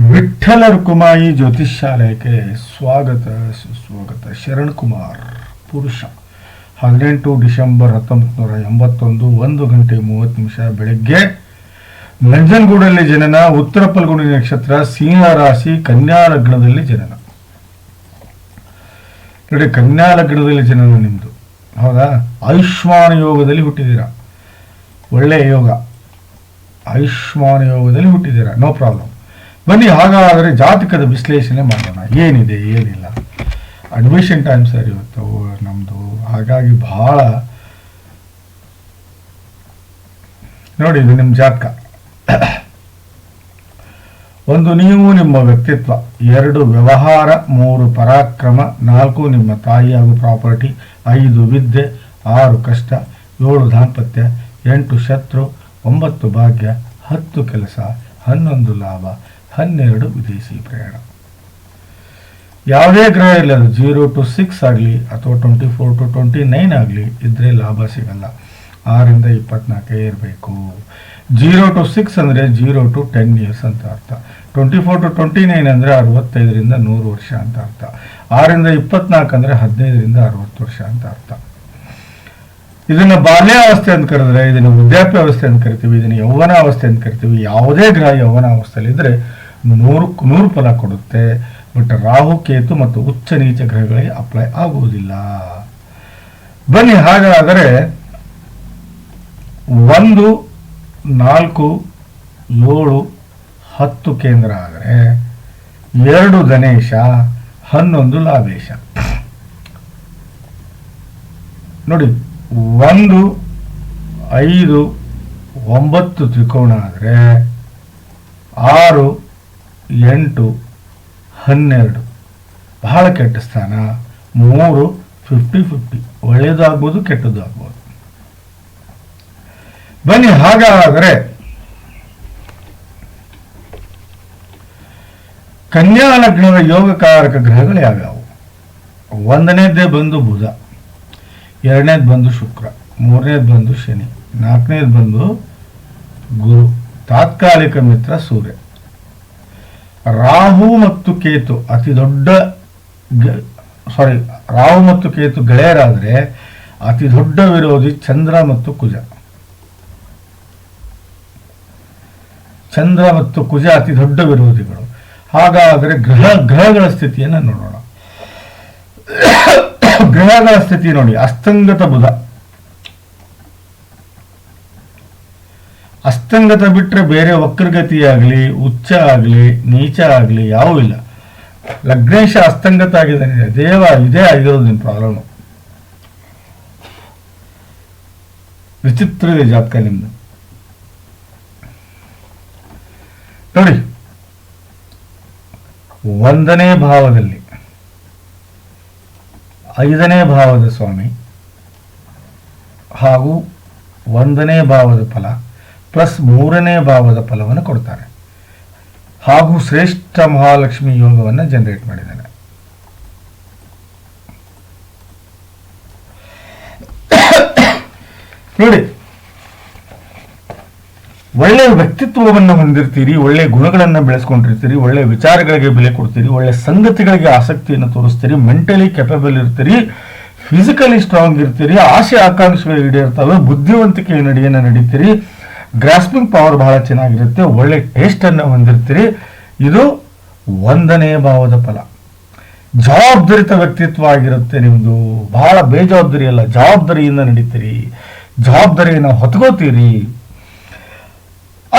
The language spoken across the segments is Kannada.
ವಿಠ್ಠಲ ರುಕುಮಾಯಿ ಜ್ಯೋತಿಷ್ಯಾಲಯಕ್ಕೆ ಸ್ವಾಗತ, ಸುಸ್ವಾಗತ. ಶರಣ್ ಕುಮಾರ್ ಪುರುಷ. ಹದಿನೆಂಟು ಡಿಸೆಂಬರ್ ಹತ್ತೊಂಬತ್ತು ನೂರ ಎಂಬತ್ತೊಂದು, ಒಂದು ಗಂಟೆ ಮೂವತ್ತು ನಿಮಿಷ ಬೆಳಗ್ಗೆ. ನಂಜನಗೂಡಲ್ಲಿ ಜನನ, ಉತ್ತರ ಪಲ್ಗುಡಿ ನಕ್ಷತ್ರ ಸಿಂಹ ರಾಶಿ ಕನ್ಯಾ ಲಗ್ನದಲ್ಲಿ ಜನನ. ನೋಡಿ ಕನ್ಯಾ ಲಗ್ನದಲ್ಲಿ ಜನನ ನಿಮ್ಮದು ಹೌದಾ? ಆಯುಷ್ಮಾನ್ ಯೋಗದಲ್ಲಿ ಹುಟ್ಟಿದ್ದೀರಾ. ಒಳ್ಳೆಯ ಯೋಗ. ಆಯುಷ್ಮಾನ್ ಯೋಗದಲ್ಲಿ ಹುಟ್ಟಿದ್ದೀರಾ. No problem. ಬನ್ನಿ, ಹಾಗಾದರೆ ಜಾತಕದ ವಿಶ್ಲೇಷಣೆ ಮಾಡೋಣ. ಏನಿದೆ, ಏನಿಲ್ಲ. ಅಡ್ಮಿಷನ್ ಟೈಮ್ ಸರ್ ಇವತ್ತು ನಮ್ಮದು ಹಾಗಾಗಿ ಬಹಳ ನೋಡಿ, ಇದು ನಿಮ್ಮ ಜಾತಕ. ಒಂದು ನೀವು ನಿಮ್ಮ ವ್ಯಕ್ತಿತ್ವ, ಎರಡು ವ್ಯವಹಾರ, ಮೂರು ಪರಾಕ್ರಮ, ನಾಲ್ಕು ನಿಮ್ಮ ತಾಯಿ ಹಾಗೂ ಪ್ರಾಪರ್ಟಿ, ಐದು ವಿದ್ಯೆ, ಆರು ಕಷ್ಟ, ಏಳು ದಾಂಪತ್ಯ, ಎಂಟು ಶತ್ರು, ಒಂಬತ್ತು ಭಾಗ್ಯ, ಹತ್ತು ಕೆಲಸ, ಹನ್ನೊಂದು ಲಾಭ ಹನ್ನೆರಡು ವಿದೇಶಿ ಪ್ರಯಾಣ. ಯಾವುದೇ ಗ್ರಹ ಇಲ್ಲ ಅದು ಜೀರೋ ಟು ಸಿಕ್ಸ್ ಆಗಲಿ ಅಥವಾ twenty four to twenty nine ಆಗಲಿ ಇದ್ರೆ ಲಾಭ ಸಿಗಲ್ಲ. ಆರಿಂದ ಇಪ್ಪತ್ನಾಲ್ಕೇ ಇರಬೇಕು. ಜೀರೋ ಟು ಸಿಕ್ಸ್ ಅಂದರೆ ಜೀರೋ ಟು ಟೆನ್ ಇಯರ್ಸ್ ಅಂತ ಅರ್ಥ. Twenty four to twenty nine ಅಂದರೆ ಅರವತ್ತೈದರಿಂದ ನೂರು ವರ್ಷ ಅಂತ ಅರ್ಥ. ಆರಿಂದ ಇಪ್ಪತ್ನಾಲ್ಕು ಅಂದರೆ ಹದಿನೈದರಿಂದ ಅರವತ್ತು ವರ್ಷ ಅಂತ ಅರ್ಥ. ಇದನ್ನ ಬಾಲ್ಯಾವಸ್ಥೆ ಅಂತ ಕರೆದ್ರೆ, ಇದನ್ನ ವೃದ್ಧಾಪ್ಯಾವಸ್ಥೆ ಅಂತ ಕರಿತೀವಿ, ಇದನ್ನ ಯೌವನ ಅವಸ್ಥೆ ಅಂತ ಕರಿತೀವಿ. ಯಾವುದೇ ಗ್ರಹ ಯೌವನ ನೂರು ನೂರು ಫಲ ಕೊಡುತ್ತೆ ಬಟ್ ರಾಹು, ಕೇತು ಮತ್ತು ಉಚ್ಚ ನೀಚ ಗ್ರಹಗಳಿಗೆ ಅಪ್ಲೈ ಆಗುವುದಿಲ್ಲ. ಬನ್ನಿ, ಹಾಗಾದರೆ ಒಂದು, ನಾಲ್ಕು, ಏಳು, ಹತ್ತು ಕೇಂದ್ರ ಆದರೆ ಎರಡು ಗಣೇಶ, ಹನ್ನೊಂದು ಲಾಭೇಶ. ನೋಡಿ, ಒಂದು, ಐದು, ಒಂಬತ್ತು ತ್ರಿಕೋಣ ಆದರೆ ಆರು ಎಂಟು, ಹನ್ನೆರಡು. ಬಹಳ ಕೆಟ್ಟ ಸ್ಥಾನ. ಮೂರು ಫಿಫ್ಟಿ ಫಿಫ್ಟಿ ಒಳ್ಳೆಯದಾಗ್ಬೋದು ಆಗ್ಬೋದು ಬನ್ನಿ, ಹಾಗಾದರೆ. ಕನ್ಯಾ ಲಗ್ನದ ಯೋಗಕಾರಕ ಗ್ರಹಗಳು ಯಾವ್ಯಾವು? ಒಂದನೇದ್ದೇ ಬಂದು ಬುಧ. ಎರಡನೇದು ಬಂದು ಶುಕ್ರ. ಮೂರನೇದು ಬಂದು ಶನಿ. ನಾಲ್ಕನೇದು ಬಂದು ಗುರು. ತಾತ್ಕಾಲಿಕ ಮಿತ್ರ ಸೂರ್ಯ. ರಾಹು ಮತ್ತು ಕೇತು ಅತಿ ದೊಡ್ಡ ಸಾರಿ ರಾಹು ಮತ್ತು ಕೇತು ಗೆಳೆಯರಾದರೆ ಅತಿ ದೊಡ್ಡ ವಿರೋಧಿ ಚಂದ್ರ ಮತ್ತು ಕುಜ. ಚಂದ್ರ ಮತ್ತು ಕುಜ ಅತಿ ದೊಡ್ಡ ವಿರೋಧಿಗಳು. ಹಾಗಾದರೆ ಗ್ರಹ, ಗ್ರಹಗಳ ಸ್ಥಿತಿಯನ್ನು ನೋಡೋಣ. ಗ್ರಹಗಳ ಸ್ಥಿತಿ ನೋಡಿ, ಅಸ್ತಂಗತ ಬುಧ. ಅಸ್ತಂಗತ ಬಿಟ್ಟರೆ ಬೇರೆ ವಕ್ರಗತಿ ಉಚ್ಚ ಆಗಲಿ, ನೀಚ ಆಗಲಿ ಯಾವೂ ಇಲ್ಲ. ಲಗ್ನೇಶ ಅಸ್ತಂಗತ ಆಗಿದ್ದಾನೆ, ದೇವ ಇದೇ ಆಗಿರೋದು ನಿಮ್ಮ ಪ್ರಾಬ್ಲಮ್ ವಿಚಿತ್ರ ಇದೆ ಜಾತಕ ನಿಮ್ದು. ನೋಡಿ, ಒಂದನೇ ಭಾವದಲ್ಲಿ, ಐದನೇ ಭಾವದ ಸ್ವಾಮಿ ಹಾಗೂ ಒಂದನೇ ಭಾವದ ಫಲ. ಪ್ಲಸ್ ಮೂರನೇ ಭಾವದ ಫಲವನ್ನು ಕೊಡ್ತಾರೆ. ಹಾಗೂ ಶ್ರೇಷ್ಠ ಮಹಾಲಕ್ಷ್ಮಿ ಯೋಗವನ್ನು ಜನರೇಟ್ ಮಾಡಿದ್ದಾನೆ. ನೋಡಿ ಒಳ್ಳೆಯ ವ್ಯಕ್ತಿತ್ವವನ್ನು ಹೊಂದಿರ್ತೀರಿ ಒಳ್ಳೆಯ ಗುಣಗಳನ್ನು ಬೆಳೆಸ್ಕೊಂಡಿರ್ತೀರಿ ಒಳ್ಳೆಯ ವಿಚಾರಗಳಿಗೆ ಬೆಲೆ ಕೊಡ್ತೀರಿ ಒಳ್ಳೆಯ ಸಂಗತಿಗಳಿಗೆ ಆಸಕ್ತಿಯನ್ನು ತೋರಿಸ್ತೀರಿ ಮೆಂಟಲಿ ಕೆಪಬಲ್ ಇರ್ತೀರಿ ಫಿಸಿಕಲಿ ಸ್ಟ್ರಾಂಗ್ ಇರ್ತೀರಿ, ಆಸೆ ಆಕಾಂಕ್ಷೆಗಳು ಈಡೇರ್ತವೆ, ಬುದ್ಧಿವಂತಿಕೆಯ ನಡೆಯನ್ನು ನಡೀತೀರಿ ಗ್ರಾಸ್ಪಿಂಗ್ ಪವರ್ ಬಹಳ ಚೆನ್ನಾಗಿರುತ್ತೆ, ಒಳ್ಳೆ ಟೇಸ್ಟನ್ನು ಹೊಂದಿರ್ತೀರಿ. ಇದು ಒಂದನೇ ಭಾವದ ಫಲ. ಜವಾಬ್ದಾರಿತ ವ್ಯಕ್ತಿತ್ವ ಆಗಿರುತ್ತೆ ನಿಮ್ಮದು ಬಹಳ ಬೇಜವಾಬ್ದಾರಿ ಅಲ್ಲ, ಜವಾಬ್ದಾರಿಯಿಂದ ನಡೀತೀರಿ. ಜವಾಬ್ದಾರಿಯನ್ನು ಹೊತ್ಕೋತೀರಿ.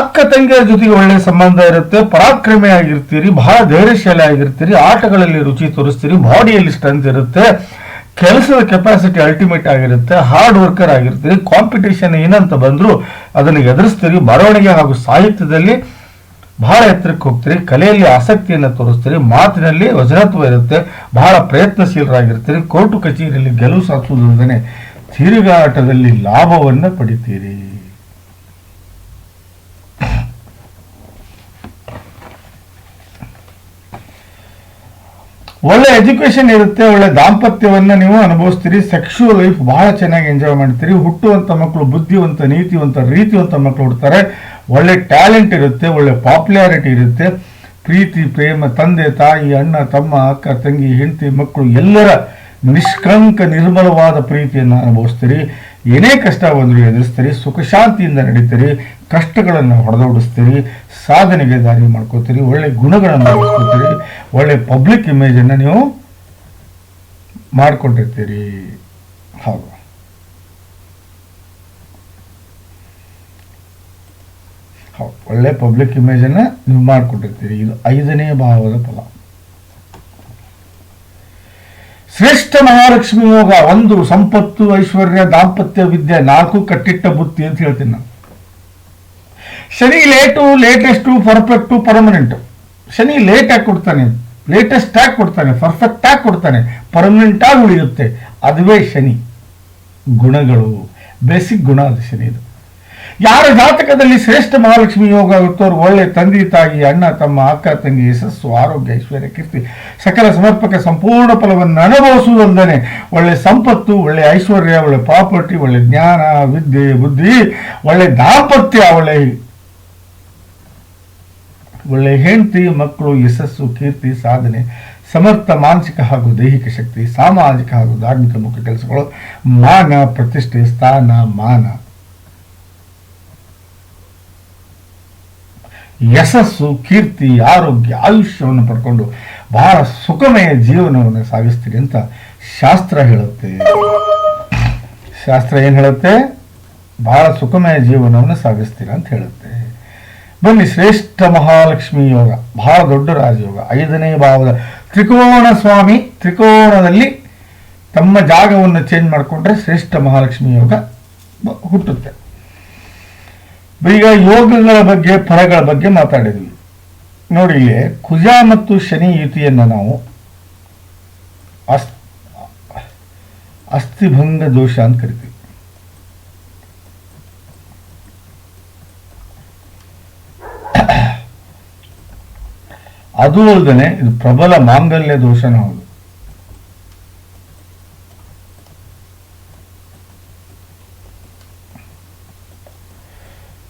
ಅಕ್ಕ ತಂಗಿಯ ಜೊತೆಗೆ ಒಳ್ಳೆಯ ಸಂಬಂಧ ಇರುತ್ತೆ, ಪರಾಕ್ರಮಿ ಆಗಿರ್ತೀರಿ, ಬಹಳ ಧೈರ್ಯಶಾಲಿ ಆಗಿರ್ತೀರಿ, ಆಟಗಳಲ್ಲಿ ರುಚಿ ತೋರಿಸ್ತೀರಿ ಬಾಡಿಯಲ್ಲಿ ಸ್ಟ್ರೆಂತ್ ಇರುತ್ತೆ. ಕೆಲಸದ ಕೆಪಾಸಿಟಿ ಅಲ್ಟಿಮೇಟ್ ಆಗಿರುತ್ತೆ ಹಾರ್ಡ್ ವರ್ಕರ್ ಆಗಿರ್ತೀರಿ ಕಾಂಪಿಟೇಷನ್ ಏನಂತ ಬಂದರೂ ಅದನ್ನು ಎದುರಿಸ್ತೀರಿ, ಬರವಣಿಗೆ ಹಾಗೂ ಸಾಹಿತ್ಯದಲ್ಲಿ ಬಹಳ ಎತ್ತರಕ್ಕೆ ಹೋಗ್ತೀರಿ, ಕಲೆಯಲ್ಲಿ ಆಸಕ್ತಿಯನ್ನು ತೋರಿಸ್ತೀರಿ, ಮಾತಿನಲ್ಲಿ ವಜ್ರತ್ವ ಇರುತ್ತೆ, ಬಹಳ ಪ್ರಯತ್ನಶೀಲರಾಗಿರ್ತೀರಿ, ಕೋರ್ಟು ಕಚೇರಿಯಲ್ಲಿ ಗೆಲುವು ಸಾಧಿಸುವುದಲ್ಲದೆ ತಿರುಗಾಟದಲ್ಲಿ ಲಾಭವನ್ನು ಪಡಿತೀರಿ. ಒಳ್ಳೆ ಎಜುಕೇಶನ್ ಇರುತ್ತೆ, ಒಳ್ಳೆ ದಾಂಪತ್ಯವನ್ನ ನೀವು ಅನುಭವಿಸ್ತೀರಿ ಸೆಕ್ಷುವಲ್ ಲೈಫ್ ಬಹಳ ಚೆನ್ನಾಗಿ ಎಂಜಾಯ್ ಮಾಡ್ತೀರಿ, ಹುಟ್ಟುವಂತ ಮಕ್ಕಳು ಬುದ್ಧಿವಂತ, ನೀತಿವಂತ, ರೀತಿವಂತ ಮಕ್ಕಳು ಹುಡ್ತಾರೆ, ಒಳ್ಳೆ ಟ್ಯಾಲೆಂಟ್ ಇರುತ್ತೆ, ಒಳ್ಳೆ ಪಾಪ್ಯುಲಾರಿಟಿ ಇರುತ್ತೆ, ಪ್ರೀತಿ, ಪ್ರೇಮ, ತಂದೆ, ತಾಯಿ, ಅಣ್ಣ, ತಮ್ಮ, ಅಕ್ಕ, ತಂಗಿ, ಹೆಂಡತಿ ಮಕ್ಕಳು ಎಲ್ಲರ ನಿಷ್ಕಂಕ ನಿರ್ಮಲವಾದ ಪ್ರೀತಿಯನ್ನು ಅನುಭವಿಸ್ತೀರಿ. ಏನೇ ಕಷ್ಟ ಬಂದರೂ ಎದುರಿಸ್ತೀರಿ, ಸುಖ ಶಾಂತಿಯಿಂದ ನಡೀತೀರಿ, ಕಷ್ಟಗಳನ್ನು ಹೊಡೆದೋಡಿಸ್ತೀರಿ, ಸಾಧನೆಗೆ ದಾರಿ ಮಾಡ್ಕೋತೀರಿ, ಒಳ್ಳೆ ಗುಣಗಳನ್ನು ಮಾಡ್ಕೋತೀರಿ ಒಳ್ಳೆ ಪಬ್ಲಿಕ್ ಇಮೇಜನ್ನು ನೀವು ಮಾಡಿಕೊಂಡಿರ್ತೀರಿ. ಹೌದು. ಹೌದು, ಒಳ್ಳೆ ಪಬ್ಲಿಕ್ ಇಮೇಜನ್ನು ನೀವು ಮಾಡ್ಕೊಟ್ಟಿರ್ತೀರಿ ಇದು ಐದನೇ ಭಾವದ ಫಲ. ಶ್ರೇಷ್ಠ ಮಹಾಲಕ್ಷ್ಮಿ ಯೋಗ, ಒಂದು ಸಂಪತ್ತು, ಐಶ್ವರ್ಯ, ದಾಂಪತ್ಯ, ವಿದ್ಯೆ, ನಾಲ್ಕು ಕಟ್ಟಿಟ್ಟ ಬುತ್ತಿ ಅಂತ ಹೇಳ್ತೀನಿ ನಾನು. Shani late, latest, perfect, permanent. Shani late ಆಗಿ ಕೊಡ್ತಾನೆ, ಲೇಟೆಸ್ಟ್ ಆಗಿ ಕೊಡ್ತಾನೆ, ಪರ್ಫೆಕ್ಟ್ ಆಗಿ ಕೊಡ್ತಾನೆ, ಪರ್ಮನೆಂಟ್ ಆಗಿ ಉಳಿಯುತ್ತೆ. ಅದುವೇ ಶನಿ. ಗುಣಗಳು, ಬೇಸಿಕ್ ಗುಣ ಅದು ಶನಿದು. ಯಾರ ಜಾತಕದಲ್ಲಿ ಶ್ರೇಷ್ಠ ಮಹಾಲಕ್ಷ್ಮಿ ಯೋಗ ಆಗುತ್ತೋ ಅವರು ಒಳ್ಳೆ ತಂದೆ ತಾಯಿ, ಅಣ್ಣ, ತಮ್ಮ, ಅಕ್ಕ, ತಂಗಿ, ಯಶಸ್ಸು, ಆರೋಗ್ಯ, ಐಶ್ವರ್ಯ, ಕೀರ್ತಿ, ಸಕಲ ಸಮರ್ಪಕ ಸಂಪೂರ್ಣ ಫಲವನ್ನು ಅನುಭವಿಸುವುದೊಂದನೆ ಒಳ್ಳೆ ಸಂಪತ್ತು, ಒಳ್ಳೆ ಐಶ್ವರ್ಯ, ಒಳ್ಳೆ ಪ್ರಾಪರ್ಟಿ, ಒಳ್ಳೆ ಜ್ಞಾನ, ವಿದ್ಯೆ, ಬುದ್ಧಿ, ಒಳ್ಳೆ ದಾಂಪತ್ಯ, ಒಳ್ಳೆ ಒಳ್ಳೆ ಹೆಂಡತಿ, ಮಕ್ಕಳು, ಯಶಸ್ಸು, ಕೀರ್ತಿ, ಸಾಧನೆ, ಸಮರ್ಥ, ಮಾನಸಿಕ ಹಾಗೂ ದೈಹಿಕ ಶಕ್ತಿ, ಸಾಮಾಜಿಕ ಹಾಗೂ ಧಾರ್ಮಿಕ ಮುಖ್ಯ ಕೆಲಸಗಳು, ಮಾನ, ಪ್ರತಿಷ್ಠೆ, ಸ್ಥಾನ, ಮಾನ. ಯಶಸ್ಸು, ಕೀರ್ತಿ, ಆರೋಗ್ಯ, ಆಯುಷ್ಯವನ್ನು ಪಡ್ಕೊಂಡು ಬಹಳ ಸುಖಮಯ ಜೀವನವನ್ನು ಸಾಗಿಸ್ತೀರಿ ಅಂತ ಶಾಸ್ತ್ರ ಹೇಳುತ್ತೆ. ಶಾಸ್ತ್ರ ಏನು ಹೇಳುತ್ತೆ? ಬಹಳ ಸುಖಮಯ ಜೀವನವನ್ನು ಸಾಗಿಸ್ತೀರ ಅಂತ ಹೇಳುತ್ತೆ. ಬನ್ನಿ, ಶ್ರೇಷ್ಠ ಮಹಾಲಕ್ಷ್ಮಿ ಯೋಗ ಬಹಳ ದೊಡ್ಡ ರಾಜಯೋಗ, ಐದನೇ ಭಾವದ ತ್ರಿಕೋಣ ಸ್ವಾಮಿ ತ್ರಿಕೋಣದಲ್ಲಿ ತಮ್ಮ ಜಾಗವನ್ನು ಚೇಂಜ್ ಮಾಡಿಕೊಂಡ್ರೆ ಶ್ರೇಷ್ಠ ಮಹಾಲಕ್ಷ್ಮಿ ಯೋಗ ಹುಟ್ಟುತ್ತೆ. ಈಗ ಯೋಗಗಳ ಬಗ್ಗೆ, ಫಲಗಳ ಬಗ್ಗೆ ಮಾತಾಡಿದ್ವಿ. ನೋಡಿ, ಇಲ್ಲಿ ಕುಜ ಮತ್ತು ಶನಿ ಯುತಿಯನ್ನು ನಾವು ಅಸ್, ಅಸ್ಥಿಭಂಗ ದೋಷ ಅಂತ ಕರಿತೀವಿ. ಅದು ಅಲ್ಲದೆ ಇದು ಪ್ರಬಲ ಮಾಂಗಲ್ಯ ದೋಷನೂ ಹೌದು.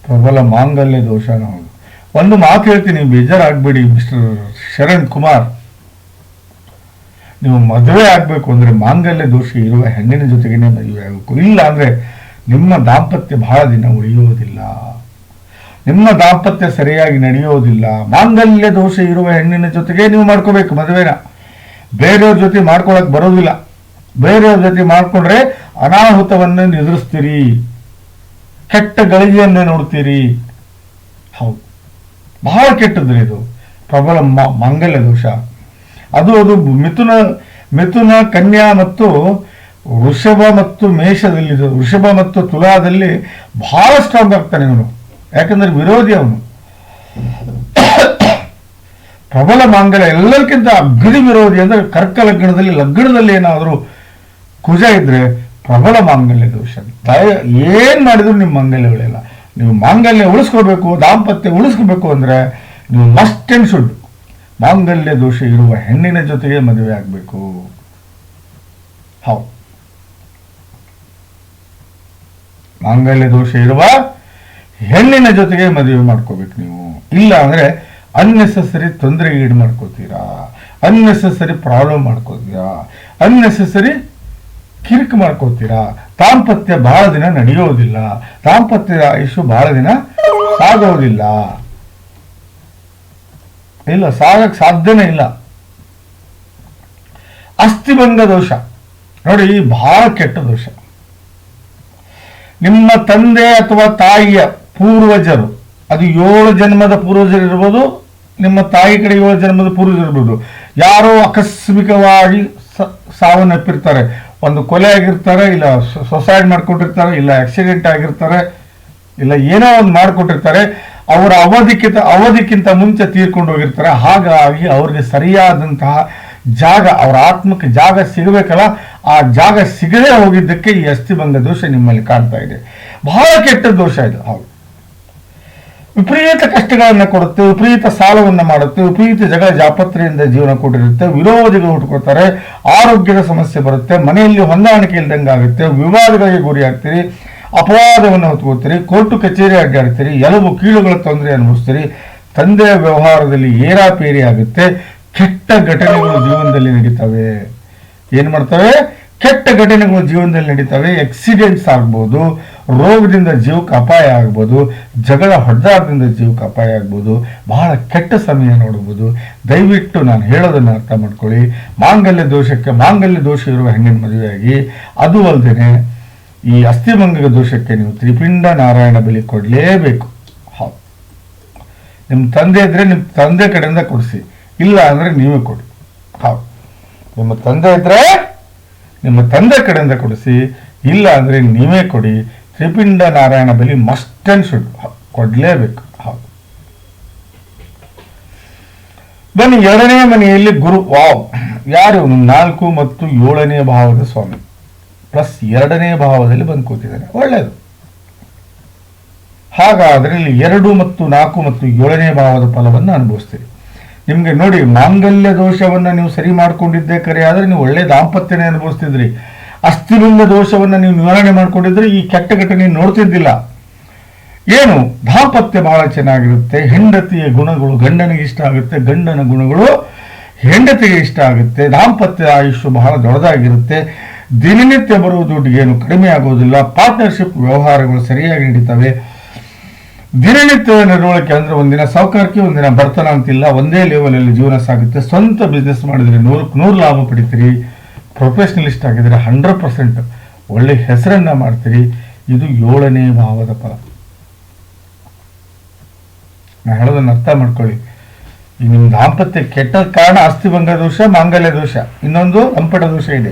ಪ್ರಬಲ ಮಾಂಗಲ್ಯ ದೋಷ ನಾವು. ಒಂದು ಮಾತು ಹೇಳ್ತೀನಿ ಬೇಜಾರಾಗಬೇಡಿ, ಮಿಸ್ಟರ್ ಶರಣ್ ಕುಮಾರ್. ನೀವು ಮದುವೆ ಆಗಬೇಕು ಅಂದ್ರೆ ಮಾಂಗಲ್ಯ ದೋಷ ಇರುವ ಹೆಣ್ಣಿನ ಜೊತೆಗೇನೆ ಮದುವೆ ಆಗಬೇಕು. ಇಲ್ಲ ಅಂದ್ರೆ ನಿಮ್ಮ ದಾಂಪತ್ಯ ಬಹಳ ದಿನ ಉಳಿಯೋದಿಲ್ಲ. ನಿಮ್ಮ ದಾಂಪತ್ಯ ಸರಿಯಾಗಿ ನಡೆಯೋದಿಲ್ಲ. ಮಾಂಗಲ್ಯ ದೋಷ ಇರುವ ಹೆಣ್ಣಿನ ಜೊತೆಗೆ ನೀವು ಮಾಡ್ಕೋಬೇಕು ಮದುವೆನ. ಬೇರೆಯವ್ರ ಜೊತೆ ಮಾಡ್ಕೊಳಕ್ ಬರೋದಿಲ್ಲ. ಬೇರೆಯವ್ರ ಜೊತೆ ಮಾಡ್ಕೊಂಡ್ರೆ ಅನಾಹುತವನ್ನು ಎದುರಿಸ್ತೀರಿ. ಕೆಟ್ಟ ಗಳಿಗೆಯನ್ನೇ ನೋಡ್ತೀರಿ? ಹೌದು. ಬಹಳ ಕೆಟ್ಟದ್ರಿ ಇದು. ಪ್ರಬಲ ಮಂಗಲ್ಯ ದೋಷ. ಅದು ಅದು ಮಿಥುನ ಮಿಥುನ, ಕನ್ಯಾ ಮತ್ತು ವೃಷಭ ಮತ್ತು ಮೇಷದಲ್ಲಿ, ವೃಷಭ ಮತ್ತು ತುಲಾದಲ್ಲಿ ಬಹಳ ಸ್ಟ್ರಾಂಗ್ ಆಗ್ತಾನೆ ಇವನು. ಯಾಕಂದ್ರೆ ವಿರೋಧಿ ಅವನು. ಪ್ರಬಲ ಮಾಂಗಲ್ಯ ಎಲ್ಲರಿಗಿಂತ ಅಗ್ನಿ ವಿರೋಧಿ ಅಂದ್ರೆ ಕರ್ಕ ಲಗ್ನದಲ್ಲಿ ಲಗ್ನದಲ್ಲಿ ಏನಾದರೂ ಕುಜ ಇದ್ರೆ ಪ್ರಬಲ ಮಾಂಗಲ್ಯ ದೋಷ. ದಯ ಏನ್ ಮಾಡಿದ್ರು ನಿಮ್ಮ ಮಾಂಗಲ್ಯ ನೀವು ಮಾಂಗಲ್ಯ ಉಳಿಸ್ಕೋಬೇಕು ದಾಂಪತ್ಯ ಉಳಿಸ್ಕೋಬೇಕು ಅಂದ್ರೆ ನೀವು ಮಸ್ಟ್ ಅಂಡ್ ಶುಡ್ ಮಾಂಗಲ್ಯ ದೋಷ ಇರುವ ಹೆಣ್ಣಿನ ಜೊತೆಗೆ ಮದುವೆ ಆಗಬೇಕು. ಹೌದು ಮಾಂಗಲ್ಯ ದೋಷ ಇರುವ ಹೆಣ್ಣಿನ ಜೊತೆಗೆ ಮದುವೆ ಮಾಡ್ಕೋಬೇಕು ನೀವು. ಇಲ್ಲ ಅಂದ್ರೆ ಅನ್ನೆಸೆಸರಿ ತೊಂದರೆ ಈಡು ಮಾಡ್ಕೋತೀರಾ ಅನ್ನೆಸೆಸರಿ ಪ್ರಾಬ್ಲಮ್ ಮಾಡ್ಕೋತೀರಾ? ಅನ್ನೆಸೆಸರಿ ಕಿರಿಕ್ ಮಾಡ್ಕೋತೀರಾ ದಾಂಪತ್ಯ ಬಹಳ ದಿನ ನಡೆಯೋದಿಲ್ಲ. ದಾಂಪತ್ಯ ಆಯುಷು ಬಹಳ ದಿನ ಸಾಗೋದಿಲ್ಲ. ಇಲ್ಲ, ಸಾಗಕ್ ಸಾಧ್ಯನೇ ಇಲ್ಲ. ಅಸ್ಥಿಭಂಗ ದೋಷ. ನೋಡಿ ಬಹಳ ಕೆಟ್ಟ ದೋಷ. ನಿಮ್ಮ ತಂದೆ ಅಥವಾ ತಾಯಿಯ ಪೂರ್ವಜರು, ಅದು ಏಳು ಜನ್ಮದ ಪೂರ್ವಜರು ಇರ್ಬೋದು, ನಿಮ್ಮ ತಾಯಿ ಕಡೆ ಏಳು ಜನ್ಮದ ಪೂರ್ವಜರು ಇರ್ಬೋದು, ಯಾರೋ ಆಕಸ್ಮಿಕವಾಗಿ ಸಾವನ್ನಪ್ಪಿರ್ತಾರೆ ಒಂದು ಕೊಲೆ ಆಗಿರ್ತಾರೆ, ಇಲ್ಲ ಸೊಸೈಡ್ ಮಾಡ್ಕೊಂಡಿರ್ತಾರೆ ಇಲ್ಲ ಆಕ್ಸಿಡೆಂಟ್ ಆಗಿರ್ತಾರೆ, ಇಲ್ಲ ಏನೋ ಒಂದು ಮಾಡಿಕೊಟ್ಟಿರ್ತಾರೆ, ಅವರ ಅವಧಿಕ್ಕಿಂತ ಅವಧಿಕ್ಕಿಂತ ಮುಂಚೆ ತೀರ್ಕೊಂಡು ಹೋಗಿರ್ತಾರೆ. ಹಾಗಾಗಿ ಅವ್ರಿಗೆ ಸರಿಯಾದಂತಹ ಜಾಗ, ಅವರ ಆತ್ಮಕ್ಕೆ ಜಾಗ ಸಿಗಬೇಕಲ್ಲ, ಆ ಜಾಗ ಸಿಗದೇ ಹೋಗಿದ್ದಕ್ಕೆ ಈ ಅಸ್ಥಿಭಂಗ ದೋಷ ನಿಮ್ಮಲ್ಲಿ ಕಾಣ್ತಾ ಇದೆ. ಬಹಳ ಕೆಟ್ಟ ದೋಷ ಇದು. ಹೌದು. ವಿಪರೀತ ಕಷ್ಟಗಳನ್ನು ಕೊಡುತ್ತೆ, ವಿಪರೀತ ಸಾಲವನ್ನು ಮಾಡುತ್ತೆ, ವಿಪರೀತ ಜಗಳ ಜಾಪತ್ರೆಯಿಂದ ಜೀವನ ಕೊಟ್ಟಿರುತ್ತೆ, ವಿರೋಧಿಗಳು ಹುಟ್ಕೊಳ್ತಾರೆ, ಆರೋಗ್ಯದ ಸಮಸ್ಯೆ ಬರುತ್ತೆ, ಮನೆಯಲ್ಲಿ ಹೊಂದಾಣಿಕೆ ಇಲ್ದಂಗೆ ಆಗುತ್ತೆ, ವಿವಾದಗಳಿಗೆ ಗುರಿಯಾಗ್ತೀರಿ ಅಪವಾದವನ್ನು ಹೊತ್ಕೋತೀರಿ ಕೋರ್ಟು ಕಚೇರಿ ಅಡ್ಡಾಡ್ತೀರಿ ಎಲುಬು ಕೀಳುಗಳ ತೊಂದರೆ ಅನುಭವಿಸ್ತೀರಿ, ತಂದೆಯ ವ್ಯವಹಾರದಲ್ಲಿ ಏರಾಪೇರಿ ಆಗುತ್ತೆ, ಕೆಟ್ಟ ಘಟನೆಗಳು ಜೀವನದಲ್ಲಿ ನಡೀತವೆ. ಏನು ಮಾಡ್ತವೆ? ಕೆಟ್ಟ ಘಟನೆಗಳು ಜೀವನದಲ್ಲಿ ನಡೀತವೆ ಆಕ್ಸಿಡೆಂಟ್ಸ್ ಆಗ್ಬೋದು ರೋಗದಿಂದ ಜೀವಕ್ಕೆ ಅಪಾಯ ಆಗ್ಬೋದು, ಜಗಳ ಹೊಡೆದಾಟದಿಂದ ಜೀವಕ್ಕೆ ಅಪಾಯ ಆಗ್ಬೋದು, ಬಹಳ ಕೆಟ್ಟ ಸಮಯ ನೋಡಬಹುದು ದಯವಿಟ್ಟು ನಾನು ಹೇಳೋದನ್ನ ಅರ್ಥ ಮಾಡ್ಕೊಳ್ಳಿ. ಮಾಂಗಲ್ಯ ದೋಷಕ್ಕೆ, ಮಾಂಗಲ್ಯ ದೋಷ ಇರುವ ಹೆಣ್ಣಿನ ಮದುವೆಯಾಗಿ, ಅದು ಅಲ್ಲದೆ ಈ ಅಸ್ಥಿಭಂಗ ದೋಷಕ್ಕೆ ನೀವು ತ್ರಿಪಿಂಡ ನಾರಾಯಣ ಬಲಿ ಕೊಡಲೇಬೇಕು. ಹೌದು. ನಿಮ್ಮ ತಂದೆ ಇದ್ರೆ ನಿಮ್ಮ ತಂದೆ ಕಡೆಯಿಂದ ಕೊಡಿಸಿ. ಇಲ್ಲ ಅಂದ್ರೆ ನೀವೇ ಕೊಡಿ. ಹೌದು. ನಿಮ್ಮ ತಂದೆ ಇದ್ರೆ ನಿಮ್ಮ ತಂದೆ ಕಡೆಯಿಂದ ಕೊಡಿಸಿ. ಇಲ್ಲ ಅಂದ್ರೆ ನೀವೇ ಕೊಡಿ. ತ್ರಿಪಿಂಡ ನಾರಾಯಣ ಬಲಿ ಮಸ್ಟ್ ಅಂಡ್ ಶುಡ್ ಕೊಡಲೇಬೇಕು. ಹೌದು ಬನ್ನಿ, ಎರಡನೇ ಮನೆಯಲ್ಲಿ ಗುರು, ವಾವ್. ಯಾರು? ನಾಲ್ಕು ಮತ್ತು ಏಳನೇ ಭಾವದ ಸ್ವಾಮಿ. ಪ್ಲಸ್ ಎರಡನೇ ಭಾವದಲ್ಲಿ ಬಂದು ಕೂತಿದ್ದಾನೆ. ಒಳ್ಳೆಯದು ಹಾಗಾದ್ರೆ ಇಲ್ಲಿ ಎರಡು ಮತ್ತು ನಾಲ್ಕು ಮತ್ತು ಏಳನೇ ಭಾವದ ಫಲವನ್ನು ಅನುಭವಿಸ್ತೀರಿ. ನಿಮಗೆ ನೋಡಿ, ಮಾಂಗಲ್ಯ ದೋಷವನ್ನು ನೀವು ಸರಿ ಮಾಡಿಕೊಂಡಿದ್ದೇ ಕರೆ, ಆದರೆ ನೀವು ಒಳ್ಳೆ ದಾಂಪತ್ಯನೇ ಅನುಭವಿಸ್ತಿದ್ರಿ. ಅಸ್ಥಿಲಿಂಗ ದೋಷವನ್ನು ನೀವು ನಿವಾರಣೆ ಮಾಡಿಕೊಂಡಿದ್ರೆ ಈ ಕೆಟ್ಟ ಘಟನೆ ನೋಡ್ತಿದ್ದಿಲ್ಲ. ಏನು? ದಾಂಪತ್ಯ ಬಹಳ ಚೆನ್ನಾಗಿರುತ್ತೆ. ಹೆಂಡತಿಯ ಗುಣಗಳು ಗಂಡನಿಗೆ ಇಷ್ಟ ಆಗುತ್ತೆ. ಗಂಡನ ಗುಣಗಳು ಹೆಂಡತಿಗೆ ಇಷ್ಟ ಆಗುತ್ತೆ. ದಾಂಪತ್ಯ ಆಯುಷ್ಯ ಬಹಳ ದೊಡ್ಡದಾಗಿರುತ್ತೆ. ದಿನನಿತ್ಯ ಬರುವ ದುಡ್ಡಿಗೆ ಏನು ಕಡಿಮೆ ಆಗೋದಿಲ್ಲ. ಪಾರ್ಟ್ನರ್ಶಿಪ್ ವ್ಯವಹಾರಗಳು ಸರಿಯಾಗಿ ನಡೀತವೆ. ದಿನನಿತ್ಯದ ನಡವಳಿಕೆ ಅಂದ್ರೆ ಒಂದಿನ ಸಾವುಕಾರಕ್ಕೆ ಒಂದಿನ ಬರ್ತನ ಅಂತಿಲ್ಲ. ಒಂದೇ ಲೆವೆಲಲ್ಲಿ ಜೀವನ ಸಾಗುತ್ತೆ. ಸ್ವಂತ ಬಿಸ್ನೆಸ್ ಮಾಡಿದ್ರೆ ನೂರಕ್ಕೆ ನೂರು ಲಾಭ ಪಡಿತೀರಿ. ಪ್ರೊಫೆಷನಲಿಸ್ಟ್ ಆಗಿದ್ದರೆ ಹಂಡ್ರೆಡ್ ಪರ್ಸೆಂಟ್ ಒಳ್ಳೆ ಹೆಸರನ್ನ ಮಾಡ್ತೀರಿ. ಇದು ಏಳನೇ ಭಾವದ ಫಲ. ನಾನು ಹೇಳೋದನ್ನು ಅರ್ಥ ಮಾಡ್ಕೊಳ್ಳಿ. ಈ ನಿಮ್ಮ ದಾಂಪತ್ಯ ಕೆಟ್ಟ ಕಾರಣ ಅಸ್ಥಿಭಂಗ ದೋಷ, ಮಾಂಗಲ್ಯ ದೋಷ, ಇನ್ನೊಂದು ರಂಪಟ ದೋಷ ಇದೆ.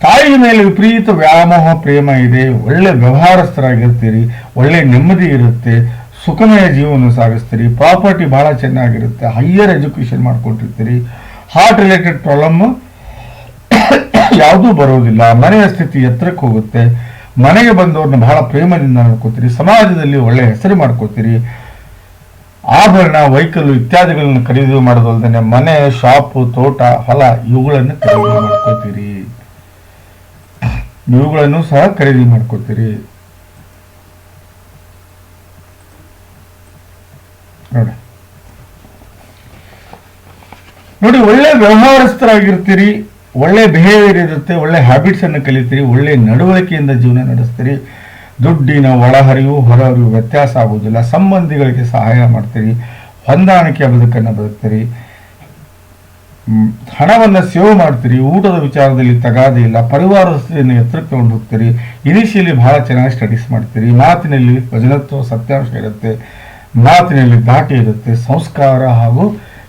ತಾಯಿ ಮೇಲೆ ವಿಪರೀತ ವ್ಯಾಮೋಹ, ಪ್ರೇಮ ಇದೆ. ಒಳ್ಳೆ ವ್ಯವಹಾರಸ್ಥರಾಗಿರ್ತೀರಿ. ಒಳ್ಳೆ ನೆಮ್ಮದಿ ಇರುತ್ತೆ. ಸುಖಮಯ ಜೀವನ ಸಾಗಿಸ್ತೀರಿ. ಪ್ರಾಪರ್ಟಿ ಬಹಳ ಚೆನ್ನಾಗಿರುತ್ತೆ. ಹೈಯರ್ ಎಜುಕೇಷನ್ ಮಾಡ್ಕೊಂಡಿರ್ತೀರಿ ಹಾರ್ಟ್ ರಿಲೇಟೆಡ್ ಪ್ರಾಬ್ಲಮ್ ಯಾವುದೂ ಬರೋದಿಲ್ಲ ಮನೆಯ ಸ್ಥಿತಿ ಎತ್ತರಕ್ಕೆ ಹೋಗುತ್ತೆ. ಮನೆಗೆ ಬಂದವ್ರನ್ನ ಬಹಳ ಪ್ರೇಮದಿಂದ ನೋಡ್ಕೋತೀರಿ, ಸಮಾಜದಲ್ಲಿ ಒಳ್ಳೆ ಹೆಸರು ಮಾಡ್ಕೋತೀರಿ. ಆಭರಣ ವೈಕಲು ಇತ್ಯಾದಿಗಳನ್ನು ಖರೀದಿ ಮಾಡೋದಲ್ದೇ ಮನೆ ಶಾಪು ತೋಟ, ಹೊಲ, ಇವುಗಳನ್ನು ಖರೀದಿ ಮಾಡ್ಕೋತೀರಿ. ಇವುಗಳನ್ನು ಸಹ ಖರೀದಿ ಮಾಡ್ಕೋತೀರಿ. ನೋಡಿ. ನೋಡಿ, ಒಳ್ಳೆ ವ್ಯವಹಾರಸ್ಥರಾಗಿರ್ತೀರಿ, ಒಳ್ಳೆ ಬಿಹೇವಿಯರ್ ಇರುತ್ತೆ, ಒಳ್ಳೆ ಹ್ಯಾಬಿಟ್ಸ್ ಅನ್ನು ಕಲಿತೀರಿ, ಒಳ್ಳೆ ನಡವಳಿಕೆಯಿಂದ ಜೀವನ ನಡೆಸ್ತೀರಿ. ದುಡ್ಡಿನ ಒಳಹರಿವು, ಹೊರಹರಿವು ವ್ಯತ್ಯಾಸ ಆಗುವುದಿಲ್ಲ. ಸಂಬಂಧಿಗಳಿಗೆ ಸಹಾಯ ಮಾಡ್ತೀರಿ. ಹೊಂದಾಣಿಕೆಯ ಬದುಕನ್ನು ಬದುಕ್ತೀರಿ. ಹಣವನ್ನು ಸೇವ್ ಮಾಡ್ತೀರಿ. ಊಟದ ವಿಚಾರದಲ್ಲಿ ತಗಾದೆ ಇಲ್ಲ. ಪರಿವಾರಸ್ಥೆಯನ್ನು ಎತ್ತರಕ್ಕೆ ಕೊಂಡು ಹೋಗ್ತೀರಿ ಇನಿಷಿಯಲಿ ಬಹಳ ಚೆನ್ನಾಗಿ ಸ್ಟಡೀಸ್ ಮಾಡ್ತೀರಿ. ಮಾತಿನಲ್ಲಿ ವಜನತ್ವ ಸತ್ಯಾಂಶ ಇರುತ್ತೆ. ಮಾತಿನಲ್ಲಿ ದಾಟಿ ಇರುತ್ತೆ. ಸಂಸ್ಕಾರ ಹಾಗೂ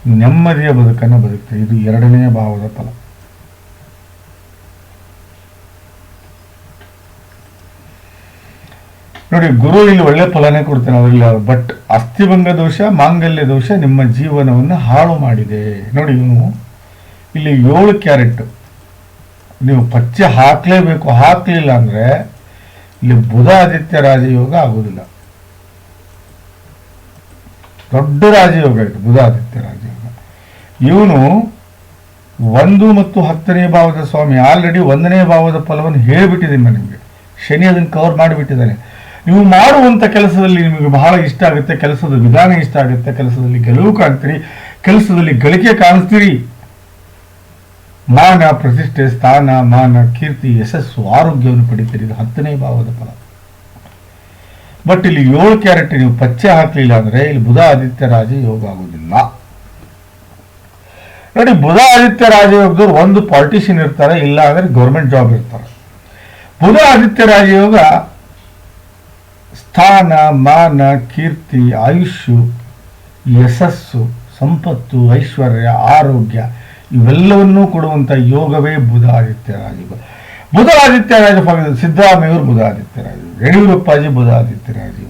ನೆಮ್ಮದಿಯ ಬದುಕನ್ನು ಬದುಕ್ತೇವೆ. ಇದು ಎರಡನೇ ಭಾವದ ಫಲ. ನೋಡಿ, ಗುರು ಇಲ್ಲಿ ಒಳ್ಳೆ ಫಲನೇ ಕೊಡ್ತಾನೆ ಅದರಲ್ಲಿ ಬಟ್ ಅಸ್ಥಿಭಂಗ ದೋಷ, ಮಾಂಗಲ್ಯ ದೋಷ ನಿಮ್ಮ ಜೀವನವನ್ನು ಹಾಳು ಮಾಡಿದೆ. ನೋಡಿ, ಇವನು ಇಲ್ಲಿ ಏಳು ಕ್ಯಾರೆಟ್. ನೀವು ಪಚ್ಚೆ ಹಾಕ್ಲೇಬೇಕು. ಹಾಕ್ಲಿಲ್ಲ ಅಂದ್ರೆ ಇಲ್ಲಿ ಬುಧ ಆದಿತ್ಯ ರಾಜಯೋಗ ಆಗುದಿಲ್ಲ ದೊಡ್ಡ ರಾಜಯೋಗ ಇದು ಬುಧಾದಿತ್ಯ ರಾಜಯೋಗ. ಇವನು ಒಂದು ಮತ್ತು ಹತ್ತನೇ ಭಾವದ ಸ್ವಾಮಿ ಆಲ್ರೆಡಿ ಒಂದನೇ ಭಾವದ ಫಲವನ್ನು ಹೇಳಿಬಿಟ್ಟಿದ್ದೀನಿ ನಾನು ನಿಮಗೆ. ಶನಿ ಅದನ್ನು ಕವರ್ ಮಾಡಿಬಿಟ್ಟಿದ್ದಾನೆ. ನೀವು ಮಾಡುವಂಥ ಕೆಲಸದಲ್ಲಿ ನಿಮಗೆ ಬಹಳ ಇಷ್ಟ ಆಗುತ್ತೆ, ಕೆಲಸದ ವಿಧಾನ ಇಷ್ಟ ಆಗುತ್ತೆ, ಕೆಲಸದಲ್ಲಿ ಗೆಲುವು ಕಾಣ್ತೀರಿ, ಕೆಲಸದಲ್ಲಿ ಗಳಿಕೆ ಕಾಣಿಸ್ತೀರಿ. ಮಾನ, ಪ್ರತಿಷ್ಠೆ, ಸ್ಥಾನ, ಮಾನ, ಕೀರ್ತಿ, ಯಶಸ್ಸು, ಆರೋಗ್ಯವನ್ನು ಪಡಿತೀರಿ. ಇದು ಹತ್ತನೇ ಭಾವದ ಫಲ. ಬಟ್ ಇಲ್ಲಿ ಏಳು ಕ್ಯಾರೆಟ್ ನೀವು ಪಚ್ಚೆ ಹಾಕಲಿಲ್ಲ ಅಂದ್ರೆ ಇಲ್ಲಿ ಬುಧ ಆದಿತ್ಯ ರಾಜ ಯೋಗ ಆಗುದಿಲ್ಲ ನೋಡಿ, ಬುಧ ಆದಿತ್ಯ ರಾಜಯೋಗದವ್ರು ಒಂದು ಪಾಲಿಟಿಷಿಯನ್ ಇರ್ತಾರೆ, ಇಲ್ಲ ಅಂದ್ರೆ ಗೌರ್ಮೆಂಟ್ ಜಾಬ್ ಇರ್ತಾರೆ. ಬುಧ ಆದಿತ್ಯ ರಾಜಯೋಗ ಸ್ಥಾನ, ಮಾನ, ಕೀರ್ತಿ, ಆಯುಷ್ಯು, ಯಶಸ್ಸು, ಸಂಪತ್ತು, ಐಶ್ವರ್ಯ, ಆರೋಗ್ಯ, ಇವೆಲ್ಲವನ್ನೂ ಕೊಡುವಂತ ಯೋಗವೇ ಬುಧ ಆದಿತ್ಯ ರಾಜಯೋಗ ಬುಧ ಆದಿತ್ಯ ರಾಜ ಭಾಗದಲ್ಲಿ ಸಿದ್ದರಾಮಯ್ಯವರು ಬುಧ ಆದಿತ್ಯ ರಾಜಯೋಗ ಯಡಿಯೂರಪ್ಪಾಜಿ ಬುಧ ಆದಿತ್ಯ ರಾಜಯೋಗ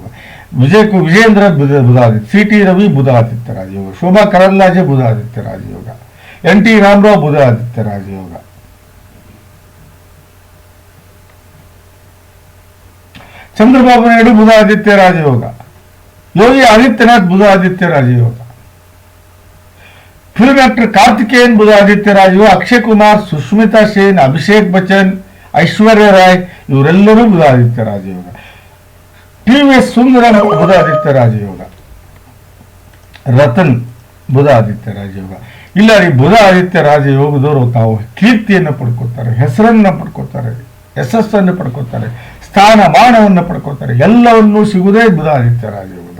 ವಿಜಯ ಕು- ವಿಜೇಂದ್ರ ಬುಧ ಬುಧ ಆದಿತ್ಯ ಸಿ ಟಿ ರವಿ ಬುಧ ಆದಿತ್ಯ ರಾಜಯೋಗ ಶೋಭಾ ಕರಂದ್ಲಾಜೆ ಬುಧ ಆದಿತ್ಯ ರಾಜಯೋಗ ಎನ್ ಟಿ ರಾಮರಾವ್ ಬುಧ ಆದಿತ್ಯ ರಾಜಯೋಗ ಚಂದ್ರಬಾಬು ನಾಯ್ಡು ಬುಧ ಆದಿತ್ಯ ರಾಜಯೋಗ ಯೋಗಿ ಆದಿತ್ಯನಾಥ್ ಬುಧ ಆದಿತ್ಯ ರಾಜಯೋಗ ಫಿಲ್ಮ್ ಆಕ್ಟರ್ ಕಾರ್ತಿಕೇಯನ್ ಬುಧ ಆದಿತ್ಯ ರಾಜಯೋಗ ಅಕ್ಷಯ್ ಕುಮಾರ್ ಸುಷ್ಮಿತಾ ಸೇನ್, ಅಭಿಷೇಕ್ ಬಚ್ಚನ್ ಐಶ್ವರ್ಯ ರಾಯ್, ಇವರೆಲ್ಲರೂ ಬುಧಾದಿತ್ಯ ರಾಜಯೋಗ. ಟಿ ವಿ ಸುಂದರ ಬುಧಾದಿತ್ಯ ರಾಜಯೋಗ. ರತನ್ ಬುಧ ಆದಿತ್ಯ ರಾಜಯೋಗ. ಇಲ್ಲ ರೀ ಬುಧ ಆದಿತ್ಯ ರಾಜಯೋಗದವರು ತಾವು ಕೀರ್ತಿಯನ್ನು ಪಡ್ಕೋತಾರೆ, ಹೆಸರನ್ನ ಪಡ್ಕೋತಾರೆ, ಯಶಸ್ಸನ್ನು ಪಡ್ಕೋತಾರೆ, ಸ್ಥಾನಮಾನವನ್ನು ಪಡ್ಕೋತಾರೆ, ಎಲ್ಲವನ್ನೂ ಸಿಗುವುದೇ ಬುಧ ಆದಿತ್ಯ ರಾಜಯೋಗ.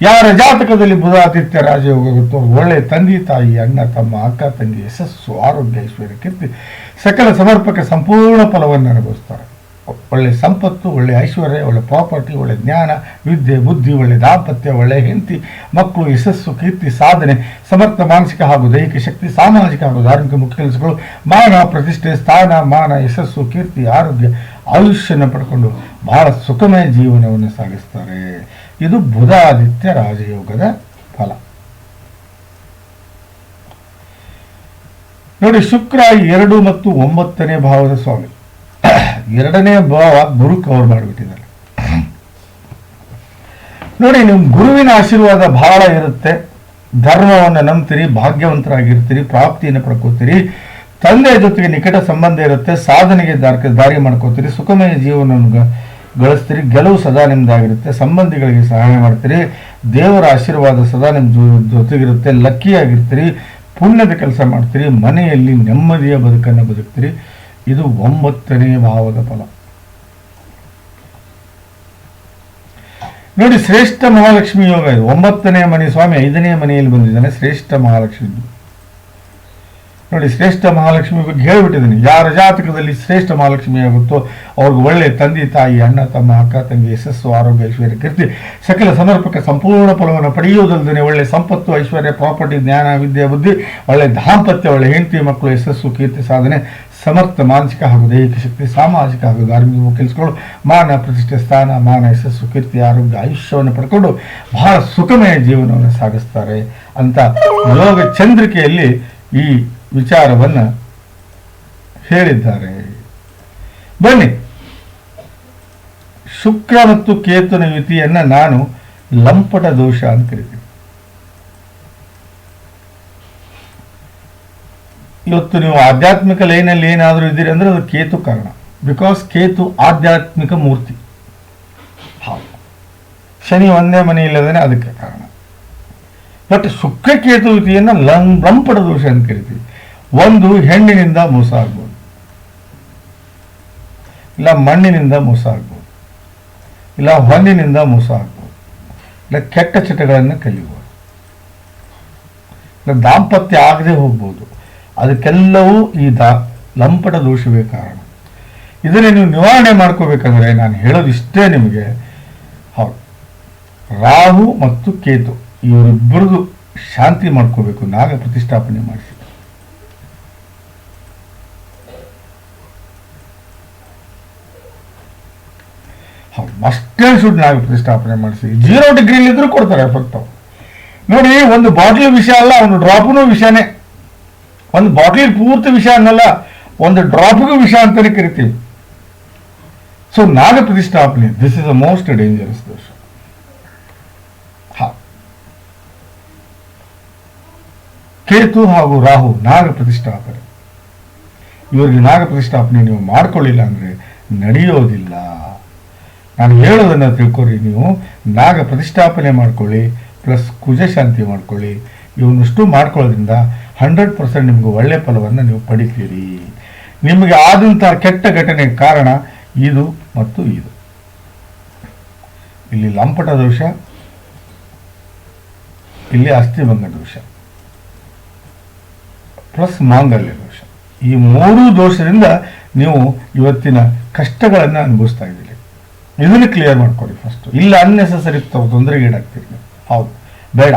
ಯಾರ ಜಾತಕದಲ್ಲಿ ಬುಧ ಆದಿತ್ಯ ರಾಜಯೋಗ ಗೊತ್ತೋ ಒಳ್ಳೆ ತಂದೆ ತಾಯಿ, ಅಣ್ಣ, ತಮ್ಮ, ಅಕ್ಕ ತಂಗಿ ಯಶಸ್ಸು, ಆರೋಗ್ಯ, ಐಶ್ವರ್ಯ, ಕೀರ್ತಿ, ಸಕಲ ಸಮರ್ಪಕ ಸಂಪೂರ್ಣ ಫಲವನ್ನು ಅನುಭವಿಸ್ತಾರೆ. ಒಳ್ಳೆ ಸಂಪತ್ತು, ಒಳ್ಳೆ ಐಶ್ವರ್ಯ, ಒಳ್ಳೆ ಪ್ರಾಪರ್ಟಿ, ಒಳ್ಳೆ ಜ್ಞಾನ, ವಿದ್ಯೆ, ಬುದ್ಧಿ, ಒಳ್ಳೆ ದಾಂಪತ್ಯ, ಒಳ್ಳೆ ಹೆಂಡತಿ, ಮಕ್ಕಳು, ಯಶಸ್ಸು, ಕೀರ್ತಿ, ಸಾಧನೆ, ಸಮರ್ಥ, ಮಾನಸಿಕ ಹಾಗೂ ದೈಹಿಕ ಶಕ್ತಿ, ಸಾಮಾಜಿಕ ಹಾಗೂ ಧಾರ್ಮಿಕ ಮುಖ್ಯ ಕೆಲಸಗಳು ಮಾನ ಪ್ರತಿಷ್ಠೆ, ಸ್ಥಾನ, ಮಾನ, ಯಶಸ್ಸು, ಕೀರ್ತಿ, ಆರೋಗ್ಯ ಆಯುಷ್ಯನ ಪಡ್ಕೊಂಡು ಬಹಳ ಸುಖಮಯ ಜೀವನವನ್ನು ಸಾಗಿಸ್ತಾರೆ. ಇದು ಬುಧ ಆದಿತ್ಯ ರಾಜಯೋಗದ ಫಲ. ನೋಡಿ, ಶುಕ್ರ ಎರಡು ಮತ್ತು ಒಂಬತ್ತನೇ ಭಾವದ ಸ್ವಾಮಿ. ಎರಡನೇ ಭಾವ ಗುರು ಕವರ್ ಮಾಡಿಬಿಟ್ಟಿದ್ದಾರೆ. ನೋಡಿ ನಿಮ್ಮ ಗುರುವಿನ ಆಶೀರ್ವಾದ ಬಹಳ ಇರುತ್ತೆ. ಧರ್ಮವನ್ನು ನಂಬ್ತೀರಿ, ಭಾಗ್ಯವಂತರಾಗಿರ್ತೀರಿ, ಪ್ರಾಪ್ತಿಯನ್ನು ಪಡ್ಕೋತೀರಿ. ತಂದೆಯ ಜೊತೆಗೆ ನಿಕಟ ಸಂಬಂಧ ಇರುತ್ತೆ, ಸಾಧನೆಗೆ ದಾರಿ ದಾರಿ ಮಾಡ್ಕೋತೀರಿ, ಸುಖಮಯ ಜೀವನವನ್ನು ಗಳಿಸ್ತೀರಿ, ಗೆಲುವು ಸದಾ ನಿಮ್ದಾಗಿರುತ್ತೆ, ಸಂಬಂಧಿಗಳಿಗೆ ಸಹಾಯ ಮಾಡ್ತೀರಿ, ದೇವರ ಆಶೀರ್ವಾದ ಸದಾ ನಿಮ್ಮ ಜೊತೆಗಿರುತ್ತೆ, ಲಕ್ಕಿಯಾಗಿರ್ತೀರಿ, ಪುಣ್ಯದ ಕೆಲಸ ಮಾಡ್ತೀರಿ, ಮನೆಯಲ್ಲಿ ನೆಮ್ಮದಿಯ ಬದುಕನ್ನು ಬದುಕ್ತೀರಿ. ಇದು ಒಂಬತ್ತನೇ ಭಾವದ ಫಲ. ನೋಡಿ, ಶ್ರೇಷ್ಠ ಮಹಾಲಕ್ಷ್ಮಿ ಯೋಗ ಇದು. ಒಂಬತ್ತನೇ ಮನೆ ಸ್ವಾಮಿ ಐದನೇ ಮನೆಯಲ್ಲಿ ಬಂದಿದ್ದಾನೆ ಶ್ರೇಷ್ಠ ಮಹಾಲಕ್ಷ್ಮಿ. ನೋಡಿ, ಶ್ರೇಷ್ಠ ಮಹಾಲಕ್ಷ್ಮಿ ಬಗ್ಗೆ ಹೇಳಿಬಿಟ್ಟಿದ್ದೀನಿ. ಯಾರ ಜಾತಕದಲ್ಲಿ ಶ್ರೇಷ್ಠ ಮಹಾಲಕ್ಷ್ಮಿ ಆಗುತ್ತೋ ಅವ್ರಿಗೆ ಒಳ್ಳೆ ತಂದೆ, ತಾಯಿ, ಅಣ್ಣ, ತಮ್ಮ, ಅಕ್ಕ, ತಂಗಿ, ಯಶಸ್ಸು, ಆರೋಗ್ಯ, ಐಶ್ವರ್ಯ, ಕೀರ್ತಿ, ಸಕಲ ಸಮರ್ಪಕ ಸಂಪೂರ್ಣ ಫಲವನ್ನು ಪಡೆಯುವುದಲ್ಲದೆ ಒಳ್ಳೆ ಸಂಪತ್ತು, ಐಶ್ವರ್ಯ, ಪ್ರಾಪರ್ಟಿ, ಜ್ಞಾನ, ವಿದ್ಯೆ, ಬುದ್ಧಿ, ಒಳ್ಳೆ ದಾಂಪತ್ಯ, ಒಳ್ಳೆ ಹೆಂಡತಿ ಮಕ್ಕಳು, ಯಶಸ್ಸು, ಕೀರ್ತಿ, ಸಾಧನೆ, ಸಮರ್ಥ, ಮಾನಸಿಕ ಹಾಗೂ ದೈಹಿಕ ಶಕ್ತಿ, ಸಾಮಾಜಿಕ ಹಾಗೂ ಧಾರ್ಮಿಕ ಕೆಲಸಗಳು, ಮಾನ, ಪ್ರತಿಷ್ಠೆ, ಸ್ಥಾನ, ಮಾನ, ಯಶಸ್ಸು, ಕೀರ್ತಿ, ಆರೋಗ್ಯ, ಆಯುಷ್ಯವನ್ನು ಪಡ್ಕೊಂಡು ಬಹಳ ಸುಖಮಯ ಜೀವನವನ್ನು ಸಾಗಿಸ್ತಾರೆ ಅಂತ ಯೋಗ ಚಂದ್ರಿಕೆಯಲ್ಲಿ ಈ ವಿಚಾರವನ್ನು ಹೇಳಿದ್ದಾರೆ. ಬನ್ನಿ. ಶುಕ್ರ ಮತ್ತು ಕೇತುನ ಯುತಿಯನ್ನ ನಾನು ಲಂಪಟ ದೋಷ ಅಂತ ಕರಿತೀನಿ ಇವತ್ತು ನೀವು ಆಧ್ಯಾತ್ಮಿಕ ಲೈನಲ್ಲಿ ಏನಾದರೂ ಇದ್ದೀರಿ ಅಂದ್ರೆ ಅದು ಕೇತು ಕಾರಣ. ಬಿಕಾಸ್ ಕೇತು ಆಧ್ಯಾತ್ಮಿಕ ಮೂರ್ತಿ. ಹೌದು ಶನಿ ಒಂದೇ ಮನೆ ಇಲ್ಲದೇನೆ ಅದಕ್ಕೆ ಕಾರಣ. ಕೇತು ಯುತಿಯನ್ನು ಲಂ ಲಂಪಟ ದೋಷ ಅಂತ ಕರಿತೀವಿ. ಒಂದು ಹೆಣ್ಣಿನಿಂದ ಮೋಸ ಆಗ್ಬೋದು. ಇಲ್ಲ ಮಣ್ಣಿನಿಂದ ಮೋಸ ಆಗ್ಬೋದು. ಇಲ್ಲ ಹೊನ್ನಿನಿಂದ ಮೋಸ ಆಗ್ಬೋದು. ಇಲ್ಲ ಕೆಟ್ಟ ಚಟಗಳನ್ನು ಕಲಿಬೋದು. ಇಲ್ಲ ದಾಂಪತ್ಯ ಆಗದೆ ಹೋಗ್ಬೋದು. ಅದಕ್ಕೆಲ್ಲವೂ ಈ ದಾ ಲಂಪಟ ದೋಷವೇ ಕಾರಣ. ಇದನ್ನೇ ನೀವು ನಿವಾರಣೆ ಮಾಡ್ಕೋಬೇಕಂದ್ರೆ ನಾನು ಹೇಳೋದು ಇಷ್ಟೇ ನಿಮಗೆ. ಹೌದು. ರಾಹು ಮತ್ತು ಕೇತು. ಇವರಿಬ್ಬರದು ಶಾಂತಿ ಮಾಡ್ಕೋಬೇಕು ನಾಗ ಪ್ರತಿಷ್ಠಾಪನೆ ಮಾಡಿಸಿ. ಅಷ್ಟೇ ಶುಡ್ ನಾಗ ಪ್ರತಿಷ್ಠಾಪನೆ ಮಾಡಿಸಿ. ಜೀರೋ ಡಿಗ್ರಿಲಿ ಇದ್ರೂ ಕೊಡ್ತಾರೆ ಎಫೆಕ್ಟ್ ನೋಡಿ, ಒಂದು ಬಾಟ್ಲಿ ವಿಷಯ ಅಲ್ಲ, ಒಂದು ಡ್ರಾಪ್ನು ವಿಷಯನೇ. ಒಂದು ಬಾಟ್ಲಿ ಪೂರ್ತಿ ವಿಷಯ ಅನ್ನಲ್ಲ, ಒಂದು ಡ್ರಾಪ್ಗೂ ವಿಷಯ ಅಂತಲೇ ಕರಿತೀವಿ. ಸೊ ನಾಗ ಪ್ರತಿಷ್ಠಾಪನೆ this is a most dangerous ದೋಷ ಹಾ ಕೇತು ಹಾಗೂ ರಾಹು ನಾಗ ಪ್ರತಿಷ್ಠಾಪನೆ. ಇವರಿಗೆ ನಾಗ ಪ್ರತಿಷ್ಠಾಪನೆ ನೀವು ಮಾಡ್ಕೊಳ್ಳಿಲ್ಲ ಅಂದ್ರೆ ನಡೆಯೋದಿಲ್ಲ. ನಾನು ಹೇಳೋದನ್ನ ತಿಳ್ಕೊರಿ ನೀವು. ನಾಗ ಪ್ರತಿಷ್ಠಾಪನೆ ಮಾಡ್ಕೊಳ್ಳಿ, ಪ್ಲಸ್ ಕುಜ ಶಾಂತಿ ಮಾಡ್ಕೊಳ್ಳಿ. ಇವನ್ನಷ್ಟು ಮಾಡ್ಕೊಳ್ಳೋದ್ರಿಂದ ಹಂಡ್ರೆಡ್ ಪರ್ಸೆಂಟ್ ನಿಮ್ಗೆ ಒಳ್ಳೆ ಫಲವನ್ನು ನೀವು ಪಡಿತೀರಿ. ನಿಮಗೆ ಆದಂತಹ ಕೆಟ್ಟ ಘಟನೆಗೆ ಕಾರಣ ಇದು ಮತ್ತು ಇದು. ಇಲ್ಲಿ ಲಂಪಟ ದೋಷ, ಇಲ್ಲಿ ಅಸ್ಥಿಭಂಗ ದೋಷ. ಪ್ಲಸ್ ಮಾಂಗಲ್ಯ ದೋಷ. ಈ ಮೂರೂ ದೋಷದಿಂದ ನೀವು ಇವತ್ತಿನ ಕಷ್ಟಗಳನ್ನು ಅನುಭವಿಸ್ತಾ ಇದ್ದೀರಿ. ಇದನ್ನು ಕ್ಲಿಯರ್ ಮಾಡ್ಕೊಳ್ಳಿ ಫಸ್ಟ್ ಇಲ್ಲ ಅನ್ನೆಸೆಸರಿ ತೊಂದರೆಗೀಡಾಗ್ತೀರಿ ನೀವು. ಹೌದು. ಬೇಡ.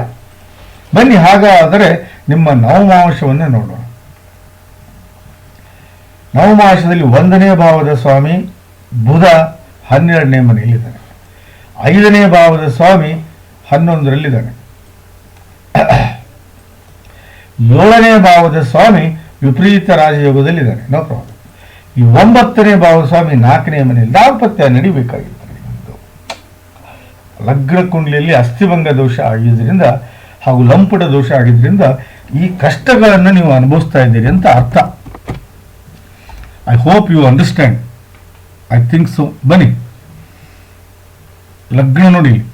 ಬನ್ನಿ, ಹಾಗಾದರೆ ನಿಮ್ಮ ನವಮಾಂಶವನ್ನು ನೋಡೋಣ. ನವಮಾಂಶದಲ್ಲಿ ಒಂದನೇ ಭಾವದ ಸ್ವಾಮಿ, ಬುಧ ಹನ್ನೆರಡನೇ ಮನೆಯಲ್ಲಿದ್ದಾನೆ. ಐದನೇ ಭಾವದ ಸ್ವಾಮಿ ಹನ್ನೊಂದರಲ್ಲಿದ್ದಾನೆ. ಏಳನೇ ಭಾವದ ಸ್ವಾಮಿ ವಿಪರೀತ ರಾಜಯೋಗದಲ್ಲಿದ್ದಾರೆ. ನೋ ಪ್ರಾಬ್ಲಮ್ ಈ ಒಂಬತ್ತನೇ ಭಾವ ಸ್ವಾಮಿ ನಾಲ್ಕನೇ ಮನೆಯಲ್ಲಿ ದಾಂಪತ್ಯ ನಡಿಬೇಕಾಗಿತ್ತು. ಲಗ್ನ ಕುಂಡಲಿಯಲ್ಲಿ ಅಸ್ಥಿಭಂಗ ದೋಷ ಆಗಿದ್ದರಿಂದ ಹಾಗೂ ಲಂಪಟ ದೋಷ ಆಗಿದ್ದರಿಂದ ಈ ಕಷ್ಟಗಳನ್ನು ನೀವು ಅನುಭವಿಸ್ತಾ ಇದ್ದೀರಿ ಅಂತ ಅರ್ಥ. I hope you understand I think so ಬನ್ನಿ. ಲಗ್ನ ನೋಡಿ.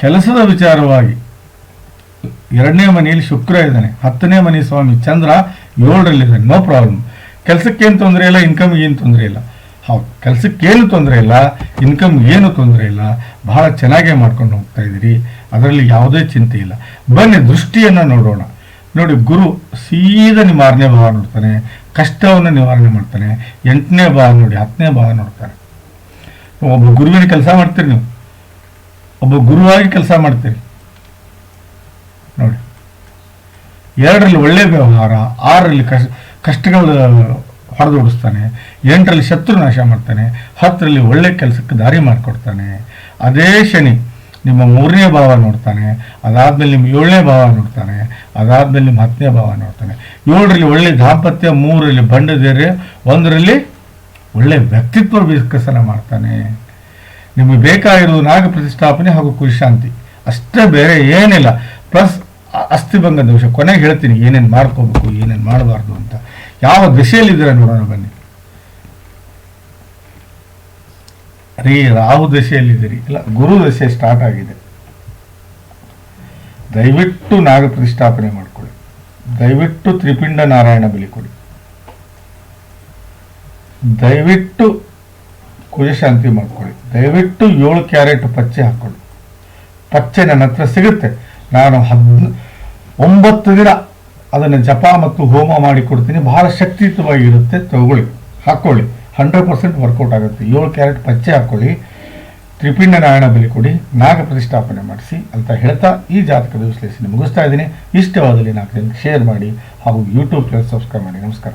ಕೆಲಸದ ವಿಚಾರವಾಗಿ ಎರಡನೇ ಮನೆಯಲ್ಲಿ ಶುಕ್ರ ಇದ್ದಾನೆ. ಹತ್ತನೇ ಮನೆ ಸ್ವಾಮಿ. ಚಂದ್ರ ಏಳರಲ್ಲಿದ್ದಾನೆ ನೋ ಪ್ರಾಬ್ಲಮ್ ಕೆಲಸಕ್ಕೇನು ತೊಂದರೆ ಇಲ್ಲ ಇನ್ಕಮ್ಗೆ ಏನು ತೊಂದರೆ ಇಲ್ಲ. ಹೌದು ಕೆಲಸಕ್ಕೇನು ತೊಂದರೆ ಇಲ್ಲ ಇನ್ಕಮ್ ಏನು ತೊಂದರೆ ಇಲ್ಲ, ಬಹಳ ಚೆನ್ನಾಗೇ ಮಾಡ್ಕೊಂಡು ಹೋಗ್ತಾ ಇದ್ದೀರಿ. ಅದರಲ್ಲಿ ಯಾವುದೇ ಚಿಂತೆ ಇಲ್ಲ. ಬನ್ನಿ, ದೃಷ್ಟಿಯನ್ನು ನೋಡೋಣ. ನೋಡಿ, ಗುರು ಸೀದಾ ನಿಮ್ಮ ಆರನೇ ಭಾವ ನೋಡ್ತಾನೆ, ಕಷ್ಟವನ್ನು ನಿವಾರಣೆ ಮಾಡ್ತಾನೆ. ಎಂಟನೇ ಭಾವ ನೋಡಿ, ಹತ್ತನೇ ಭಾವ ನೋಡ್ತಾನೆ ಒಬ್ಬ ಗುರುವಿನ ಕೆಲಸ ಮಾಡ್ತೀರಿ ನೀವು? ಒಬ್ಬ ಗುರುವಾಗಿ ಕೆಲಸ ಮಾಡ್ತೀರಿ ನೋಡಿ ಎರಡರಲ್ಲಿ ಒಳ್ಳೆ ವ್ಯವಹಾರ, ಆರರಲ್ಲಿ ಕಷ್ಟ ಕಷ್ಟಗಳು ಹೊಡೆದೋಡಿಸ್ತಾನೆ ಎಂಟರಲ್ಲಿ ಶತ್ರು ನಾಶ ಮಾಡ್ತಾನೆ, ಹತ್ತರಲ್ಲಿ ಒಳ್ಳೆ ಕೆಲಸಕ್ಕೆ ದಾರಿ ಮಾಡಿಕೊಡ್ತಾನೆ. ಅದೇ ಶನಿ ನಿಮ್ಮ ಮೂರನೇ ಭಾವ ನೋಡ್ತಾನೆ, ಅದಾದಮೇಲೆ ನಿಮ್ಮ ಏಳನೇ ಭಾವ ನೋಡ್ತಾನೆ, ಅದಾದಮೇಲೆ ನಿಮ್ಮ ಹತ್ತನೇ ಭಾವ ನೋಡ್ತಾನೆ. ಏಳರಲ್ಲಿ ಒಳ್ಳೆ ದಾಂಪತ್ಯ, ಮೂರರಲ್ಲಿ ಬಂಡಧೈರ್ಯ ಒಂದರಲ್ಲಿ ಒಳ್ಳೆ ವ್ಯಕ್ತಿತ್ವ ವಿಕಸನ ಮಾಡ್ತಾನೆ. ನಿಮಗೆ ಬೇಕಾಗಿರೋದು ನಾಗ ಪ್ರತಿಷ್ಠಾಪನೆ ಹಾಗೂ ಕುಶಾಂತಿ ಅಷ್ಟೇ ಬೇರೆ ಏನಿಲ್ಲ. ಪ್ಲಸ್ ಅಸ್ಥಿಭಂಗ ದೋಷ. ಕೊನೆಗೆ ಹೇಳ್ತೀನಿ, ಏನೇನು ಮಾಡ್ಕೋಬೇಕು, ಏನೇನು ಮಾಡಬಾರ್ದು ಅಂತ. ಯಾವ ದಶೆಯಲ್ಲಿದ್ದೀರಾ ನೋಡೋಣ ಬನ್ನಿ. ರೀ ರಾಹು ದಶೆಯಲ್ಲಿದ್ದೀರಿ ಇಲ್ಲ, ಗುರು ದಶೆ ಸ್ಟಾರ್ಟ್ ಆಗಿದೆ. ದಯವಿಟ್ಟು ನಾಗ ಪ್ರತಿಷ್ಠಾಪನೆ ಮಾಡ್ಕೊಳ್ಳಿ. ದಯವಿಟ್ಟು ತ್ರಿಪಿಂಡ ನಾರಾಯಣ ಬಲಿ ಕೊಡಿ. ದಯವಿಟ್ಟು ಕುಜಶಾಂತಿ ಮಾಡ್ಕೊಳ್ಳಿ. ದಯವಿಟ್ಟು ಏಳು ಕ್ಯಾರೆಟ್ ಪಚ್ಚೆ ಹಾಕ್ಕೊಳ್ಳಿ. ಪಚ್ಚೆ ನನ್ನ ಹತ್ರ ಸಿಗುತ್ತೆ. ನಾನು ಹದ್ ಒಂಬತ್ತು ದಿನ ಅದನ್ನು ಜಪ ಮತ್ತು ಹೋಮ ಮಾಡಿ ಕೊಡ್ತೀನಿ. ಬಹಳ ಶಕ್ತಿಯುತವಾಗಿರುತ್ತೆ. ತಗೊಳ್ಳಿ ಹಾಕ್ಕೊಳ್ಳಿ ಹಂಡ್ರೆಡ್ ಪರ್ಸೆಂಟ್ ವರ್ಕೌಟ್ ಆಗುತ್ತೆ. ಏಳು ಕ್ಯಾರೆಟ್ ಪಚ್ಚೆ ಹಾಕ್ಕೊಳ್ಳಿ ತ್ರಿಪಿಂಡ ನಾರಾಯಣ ಬಲಿ ಕೊಡಿ. ನಾಗ ಪ್ರತಿಷ್ಠಾಪನೆ ಮಾಡಿಸಿ ಅಂತ ಹೇಳ್ತಾ ಈ ಜಾತಕದ ವಿಶ್ಲೇಷಣೆ ಮುಗಿಸ್ತಾ ಇದ್ದೀನಿ. ಇಷ್ಟವಾದಲ್ಲಿ ನಾಲ್ಕು ಶೇರ್ ಮಾಡಿ ಹಾಗೂ ಯೂಟ್ಯೂಬ್ ಚಾನಲ್ ಸಬ್ಸ್ಕ್ರೈಬ್ ಮಾಡಿ. ನಮಸ್ಕಾರ.